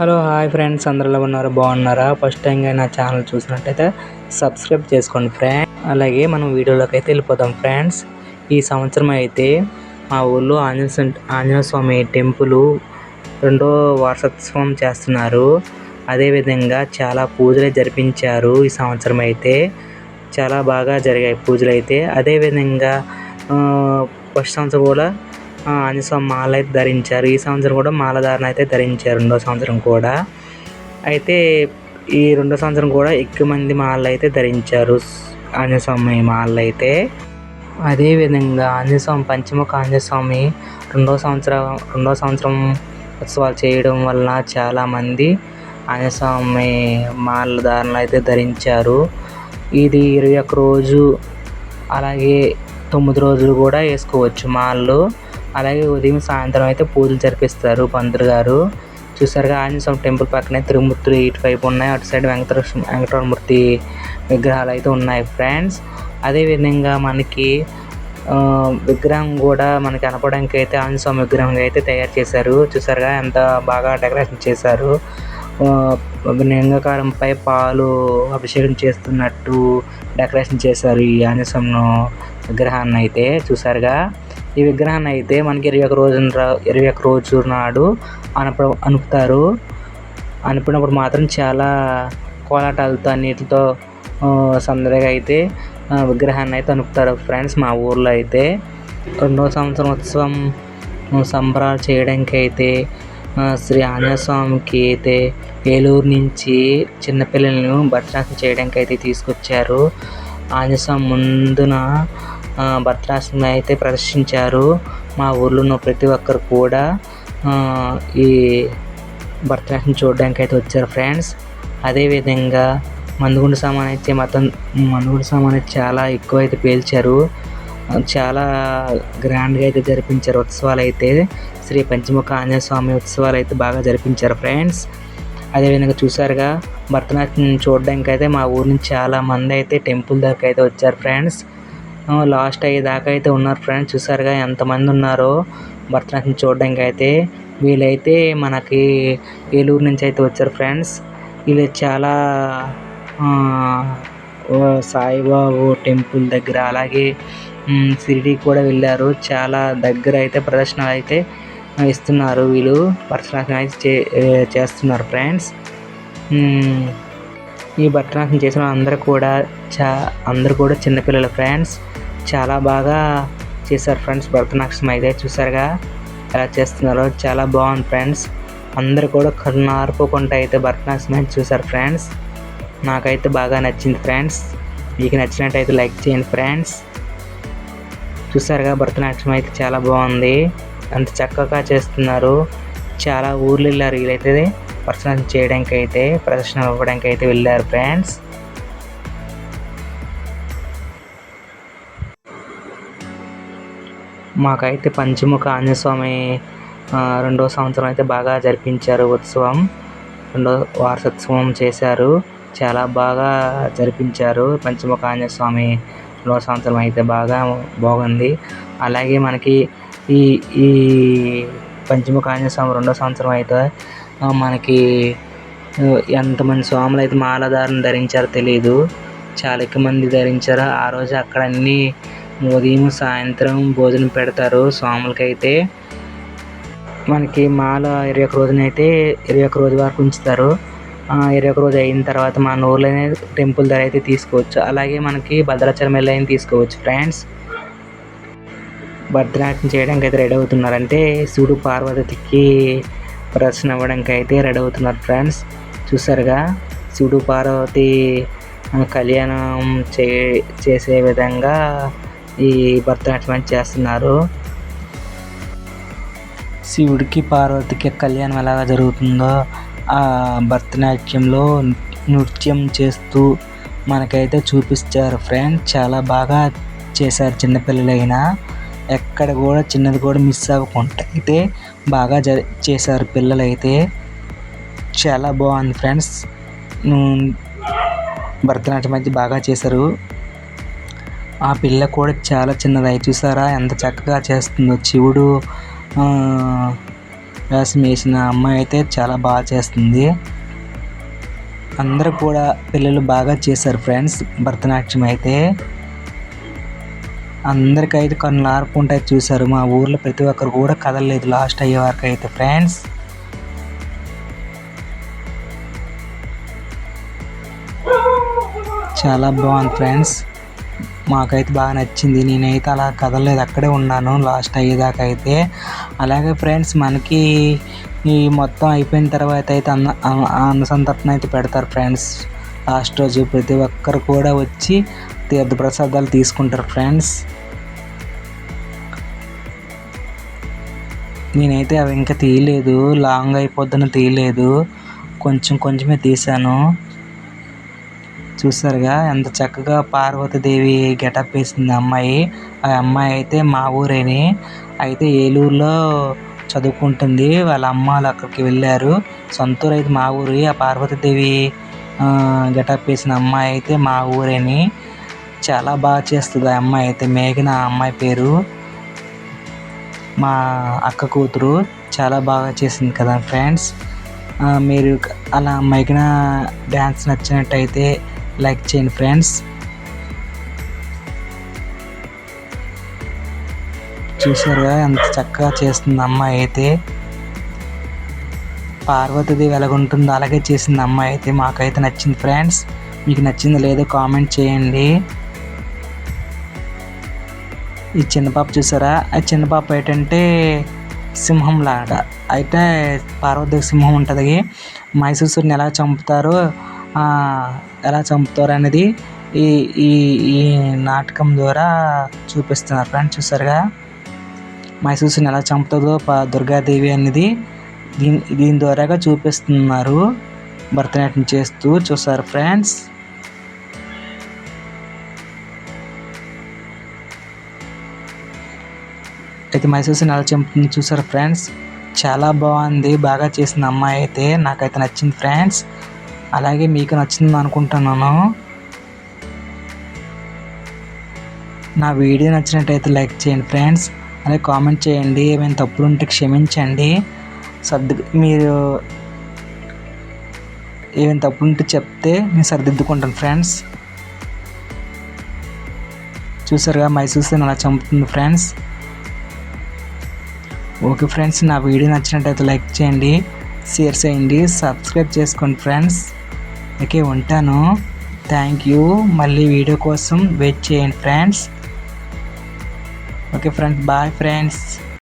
Hello hi friends. అందరిలో ఉన్నారు? బాగున్నారా? ఫస్ట్ టైంగా నా ఛానల్ చూసినట్టయితే సబ్స్క్రైబ్ చేసుకోండి ఫ్రెండ్. అలాగే మనం వీడియోలోకి అయితే వెళ్ళిపోదాం ఫ్రెండ్స్. ఈ సంవత్సరం అయితే మా ఊళ్ళో ఆంజనేయ స్వామి- ఆంజనేయ స్వామి టెంపుల్ రెండో వార్షోత్సవం చేస్తున్నారు. అదేవిధంగా చాలా పూజలు జరిపించారు ఈ సంవత్సరం అయితే. చాలా బాగా జరిగాయి పూజలు అయితే. అదేవిధంగా ఫస్ట్ సంవత్సరం కూడా ఆ, ఆంజనేయ మాల అయితే ధరించారు. ఈ సంవత్సరం కూడా మాల ధారణ అయితే ధరించారు రెండో సంవత్సరం కూడా. అయితే ఈ రెండో సంవత్సరం కూడా ఎక్కువ మంది మాలలు అయితే ధరించారు. ఆంజనేయ మాలలు అయితే. అదేవిధంగా ఆంజనేయ పంచముఖ ఆంజనేయ రెండో సంవత్సరం రెండో సంవత్సరం ఉత్సవాలు చేయడం వలన చాలామంది ఆంజనేయస్వామి మాల ధారణలు అయితే ధరించారు. ఇది ఇరవై ఒక్క రోజు అలాగే తొమ్మిది రోజులు కూడా వేసుకోవచ్చు మాలలు. అలాగే ఉదయం సాయంత్రం అయితే పూజలు జరిపిస్తారు పంతులు గారు. చూసారుగా ఆంజనేయ స్వామి టెంపుల్ పక్కనే తిరుమూర్తులు ఇటు వైపు ఉన్నాయి. అటు సైడ్ వెంకటేశ్వర వెంకటరమూర్తి విగ్రహాలు అయితే ఉన్నాయి ఫ్రెండ్స్. అదేవిధంగా మనకి విగ్రహం కూడా మనకి కనపడానికి అయితే ఆంజనేయ స్వామి విగ్రహం అయితే తయారు చేశారు. చూసారుగా ఎంత బాగా డెకరేషన్ చేశారు. ఆ, లింగకారంపై పాలు అభిషేకం చేస్తున్నట్టు డెకరేషన్ చేశారు ఈ ఆంజనేయ స్వామి విగ్రహాన్ని అయితే. చూసారుగా ఈ విగ్రహాన్ని అయితే మనకి ఇరవై ఒక రోజు ఇరవై ఒక రోజు నాడు అనప అనుపుతారు. అనిపినప్పుడు మాత్రం చాలా కోలాటాలతో అన్నిటితో సందడిగా అయితే విగ్రహాన్ని అయితే అనుపుతారు ఫ్రెండ్స్ మా ఊర్లో అయితే. రెండో సంవత్సరం ఉత్సవం సంబరాలు చేయడానికి అయితే శ్రీ ఆంజనేయ స్వామికి అయితే ఏలూరు నుంచి చిన్నపిల్లలను భద్రాసనం చేయడానికి అయితే తీసుకొచ్చారు. ఆంజనేయ స్వామి ముందున భరతనాట్యం అయితే ప్రదర్శించారు. మా ఊర్లో ఉన్న ప్రతి ఒక్కరు కూడా ఈ భరతనాట్యం చూడడానికి అయితే వచ్చారు ఫ్రెండ్స్. అదేవిధంగా మందుగుండు సామాన్ అయితే మొత్తం మందుగుండు సామాన్ అయితే చాలా ఎక్కువ అయితే పేల్చారు. చాలా గ్రాండ్గా అయితే జరిపించారు ఉత్సవాలు అయితే. శ్రీ పంచముఖ ఆంజనేయ స్వామి ఉత్సవాలు అయితే బాగా జరిపించారు ఫ్రెండ్స్. అదేవిధంగా చూసారుగా భరతనాట్యం చూడడానికి అయితే మా ఊరి నుంచి చాలా మంది అయితే టెంపుల్ దగ్గరకు అయితే వచ్చారు ఫ్రెండ్స్. లాస్ట్ అయ్యేదాకా అయితే ఉన్నారు ఫ్రెండ్స్. చూసారుగా ఎంతమంది ఉన్నారో భరతనాట్యం చూడడానికి అయితే వీళ్ళైతే మనకి ఏలూరు నుంచి అయితే వచ్చారు ఫ్రెండ్స్. వీళ్ళు చాలా సాయిబాబు టెంపుల్ దగ్గర అలాగే మ్, కూడా వెళ్ళారు. చాలా దగ్గర అయితే ప్రదర్శనలు అయితే ఇస్తున్నారు వీళ్ళు. భరతనాట్యం అయితే చే చేస్తున్నారు ఫ్రెండ్స్. ఈ భరతనాట్యం చేసిన అందరూ కూడా చా అందరూ కూడా చిన్నపిల్లలు ఫ్రెండ్స్. చాలా బాగా చేశారు ఫ్రెండ్స్. భరతనాట్యం అయితే చూసారుగా? ఎలా చేస్తున్నారో చాలా బాగుంది ఫ్రెండ్స్. అందరు కూడా కన్నార్పుకుంటూ అయితే భరతనాట్యం అయితే చూసారు ఫ్రెండ్స్. నాకైతే బాగా నచ్చింది ఫ్రెండ్స్. మీకు నచ్చినట్టయితే లైక్ చేయండి ఫ్రెండ్స్. చూసారుగా భరతనాట్యం అయితే చాలా బాగుంది. అంత చక్కగా చేస్తున్నారు. చాలా ఊర్లు వెళ్ళారు వీళ్ళైతే భరతనాట్యం చేయడానికి అయితే ప్రదర్శన ఇవ్వడానికి అయితే వెళ్ళారు ఫ్రెండ్స్. మాకైతే పంచముఖ ఆంజనేయ రెండో సంవత్సరం అయితే బాగా జరిపించారు ఉత్సవం. రెండో వార్షోత్సవం చేశారు. చాలా బాగా జరిపించారు పంచముఖ ఆంజనేయ రెండో సంవత్సరం అయితే బాగా బాగుంది. అలాగే మనకి ఈ ఈ పంచముఖ ఆంజనేయ రెండో సంవత్సరం అయితే మనకి ఎంతమంది స్వాములు అయితే మాలధారణ ధరించారో తెలియదు చాలా ఎక్కువ మంది ధరించారు. ఆ రోజు అక్కడ అన్నీ ఉదయం సాయంత్రం భోజనం పెడతారు స్వాములకైతే. మనకి మాల ఇరవై ఒక రోజునైతే ఇరవై ఒక రోజు వరకు ఉంచుతారు. ఇరవై ఒక రోజు అయిన తర్వాత మన ఊర్లోనే టెంపుల్ దగ్గర అయితే తీసుకోవచ్చు. అలాగే మనకి భద్రాచలం వెళ్ళి తీసుకోవచ్చు ఫ్రెండ్స్. భద్రనాట్యం చేయడానికి అయితే రెడీ అవుతున్నారు అంటే శివుడు పార్వతికి ప్రదర్శన ఇవ్వడానికి అయితే రెడీ అవుతున్నారు ఫ్రెండ్స్. చూసారుగా శివుడు పార్వతి కళ్యాణం చే చేసే విధంగా ఈ భరతనాట్యం చేస్తున్నారు. శివుడికి పార్వతికి కళ్యాణం ఎలాగ జరుగుతుందో ఆ భరతనాట్యంలో నృత్యం చేస్తూ మనకైతే చూపిస్తారు ఫ్రెండ్. చాలా బాగా చేశారు చిన్నపిల్లలైనా. ఎక్కడ కూడా చిన్నది కూడా మిస్ అవ్వకుండా అయితే బాగా జ చేశారు పిల్లలైతే. చాలా బాగుంది ఫ్రెండ్స్. భరతనాట్యం అయితే బాగా చేశారు. ఆ పిల్ల కూడా చాలా చిన్నది అయి చూసారా? ఎంత చక్కగా చేస్తుందో. శివుడు వేసం వేషం వేసిన అమ్మాయి అయితే చాలా బాగా చేస్తుంది. అందరూ కూడా పిల్లలు బాగా చేశారు ఫ్రెండ్స్ భరతనాట్యం అయితే. అందరికైతే కన్నులు ఆర్పుకుంటాయి చూశారు. మా ఊర్లో ప్రతి ఒక్కరు కూడా కదలలేదు లాస్ట్ అయ్యే వరకు అయితే ఫ్రెండ్స్. చాలా బాగుంది ఫ్రెండ్స్. మాకైతే బాగా నచ్చింది. నేనైతే అలా కదలలేదు. అక్కడే ఉన్నాను. లాస్ట్ అయ్యేదాకా అయితే అలాగే ఫ్రెండ్స్ మనకి ఈ మొత్తం అయిపోయిన తర్వాత అయితే అన్న అన్న సంతర్పణ అయితే పెడతారు ఫ్రెండ్స్. లాస్ట్ రోజు ప్రతి ఒక్కరు కూడా వచ్చి తీర్థప్రసాదాలు తీసుకుంటారు ఫ్రెండ్స్. నేనైతే అవి ఇంకా తీయలేదు. లాంగ్ అయిపోద్దని తీయలేదు. కొంచెం కొంచెమే తీశాను. చూసారుగా ఎంత చక్కగా పార్వతీదేవి గెటప్ వేసింది అమ్మాయి. ఆ అమ్మాయి అయితే మా ఊరేని. అయితే ఏలూరులో చదువుకుంటుంది. వాళ్ళ అమ్మ వాళ్ళు అక్కడికి వెళ్ళారు. సొంత ఊరు అయితే మా ఊరు. ఆ పార్వతీదేవి గెటప్ వేసిన అమ్మాయి అయితే మా ఊరేని. చాలా బాగా చేస్తుంది ఆ అమ్మాయి అయితే. మేఘన ఆ అమ్మాయి పేరు. మా అక్క కూతురు. చాలా బాగా చేసింది కదా ఫ్రెండ్స్. మీరు అలా మైకిన డ్యాన్స్ నచ్చినట్టయితే లైక్ చేయండి ఫ్రెండ్స్. చూసారుగా ఎంత చక్కగా చేస్తుంది అమ్మాయి అయితే. పార్వతీదేవి ఎలాగుంటుందో అలాగే చేసింది అమ్మాయి అయితే మాకైతే నచ్చింది ఫ్రెండ్స్. మీకు నచ్చిందో లేదో కామెంట్ చేయండి. ఈ చిన్న పాప చూసారా? ఆ చిన్న పాప ఏంటంటే సింహం లాగా అయితే పార్వతి సింహం ఉంటుంది. మైసూర్ని ఎలా చంపుతారో ఎలా చంపుతారు అనేది ఈ ఈ ఈ నాటకం ద్వారా చూపిస్తున్నారు ఫ్రెండ్స్ చూసారుగా? మైసూసుని ఎలా చంపుతుందో దుర్గాదేవి అనేది దీని దీని ద్వారాగా చూపిస్తున్నారు. భరతనాట్యం చేస్తూ చూసారు ఫ్రెండ్స్. అయితే మైసూసుని ఎలా చంపుతుంది చూసారు ఫ్రెండ్స్. చాలా బాగుంది బాగా చేసిన అమ్మాయి అయితే నాకైతే నచ్చింది ఫ్రెండ్స్. అలాగే మీకు నచ్చింది అనుకుంటున్నాను. నా వీడియో నచ్చినట్టయితే లైక్ చేయండి ఫ్రెండ్స్. అలాగే కామెంట్ చేయండి. ఏమైనా తప్పులు ఉంటే క్షమించండి. సర్ది మీరు ఏమైనా తప్పులు ఉంటే చెప్తే నేను సరిదిద్దుకుంటాను ఫ్రెండ్స్. చూసారుగా మైసూర్ అలా చంపుతుంది ఫ్రెండ్స్. ఓకే ఫ్రెండ్స్ నా వీడియో నచ్చినట్టయితే లైక్ చేయండి. షేర్ చేయండి సబ్స్క్రైబ్ చేసుకోండి ఫ్రెండ్స్. ఓకే ఉంటాను. Thank you. మళ్ళీ వీడియో కోసం వెయిట్ చేయండి friends. Okay friends bye friends.